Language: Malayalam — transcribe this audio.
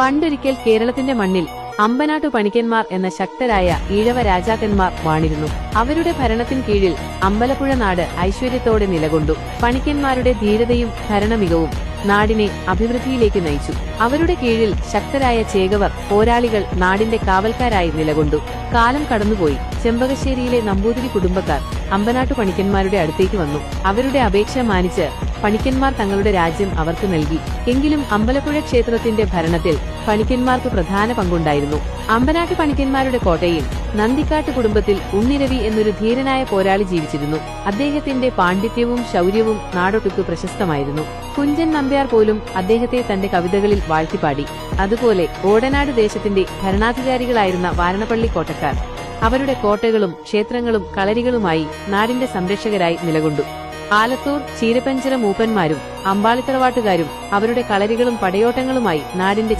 പണ്ടൊരിക്കൽ കേരളത്തിന്റെ മണ്ണിൽ അമ്പനാട്ടു പണിക്കന്മാർ എന്ന ശക്തരായ ഈഴവ രാജാക്കന്മാർ വാണിരുന്നു. അവരുടെ ഭരണത്തിൻ കീഴിൽ അമ്പലപ്പുഴ നാട് ഐശ്വര്യത്തോടെ നിലകൊണ്ടു. പണിക്കന്മാരുടെ ധീരതയും ഭരണമികവും നാടിനെ അഭിവൃദ്ധിയിലേക്ക് നയിച്ചു. അവരുടെ കീഴിൽ ശക്തരായ ചേകവർ പോരാളികൾ നാടിന്റെ കാവൽക്കാരായി നിലകൊണ്ടു. കാലം കടന്നുപോയി. ചെമ്പകശ്ശേരിയിലെ നമ്പൂതിരി കുടുംബക്കാർ അമ്പനാട്ടു പണിക്കന്മാരുടെ അടുത്തേക്ക് വന്നു. അവരുടെ അപേക്ഷ മാനിച്ച് പണിക്കന്മാർ തങ്ങളുടെ രാജ്യം അവർക്ക് നൽകി. എങ്കിലും അമ്പലപ്പുഴ ക്ഷേത്രത്തിന്റെ ഭരണത്തിൽ പണിക്കന്മാർക്ക് പ്രധാന പങ്കുണ്ടായിരുന്നു. അമ്പനാട്ട് പണിക്കന്മാരുടെ കോട്ടയിൽ നന്ദിക്കാട്ട് കുടുംബത്തിൽ ഉണ്ണിരവി എന്നൊരു ധീരനായ പോരാളി ജീവിച്ചിരുന്നു. അദ്ദേഹത്തിന്റെ പാണ്ഡിത്യവും ശൗര്യവും നാടൊട്ടുക്ക് പ്രശസ്തമായിരുന്നു. കുഞ്ചൻ നമ്പ്യാർ പോലും അദ്ദേഹത്തെ തന്റെ കവിതകളിൽ വാഴ്ത്തിപ്പാടി. അതുപോലെ ഓടനാട് ദേശത്തിന്റെ ഭരണാധികാരികളായിരുന്ന വാരണപ്പള്ളി കോട്ടക്കാർ. അവരുടെ കോട്ടകളും ക്ഷേത്രങ്ങളും കളരികളുമായി നാടിന്റെ സംരക്ഷകരായി നിലകൊണ്ടു. ആലത്തൂർ ചീരപ്പഞ്ചിറ മൂപ്പന്മാരും അമ്പാളിത്തറവാട്ടുകാരും അവരുടെ കളരികളും പടയോട്ടങ്ങളുമായി നാടിന്റെ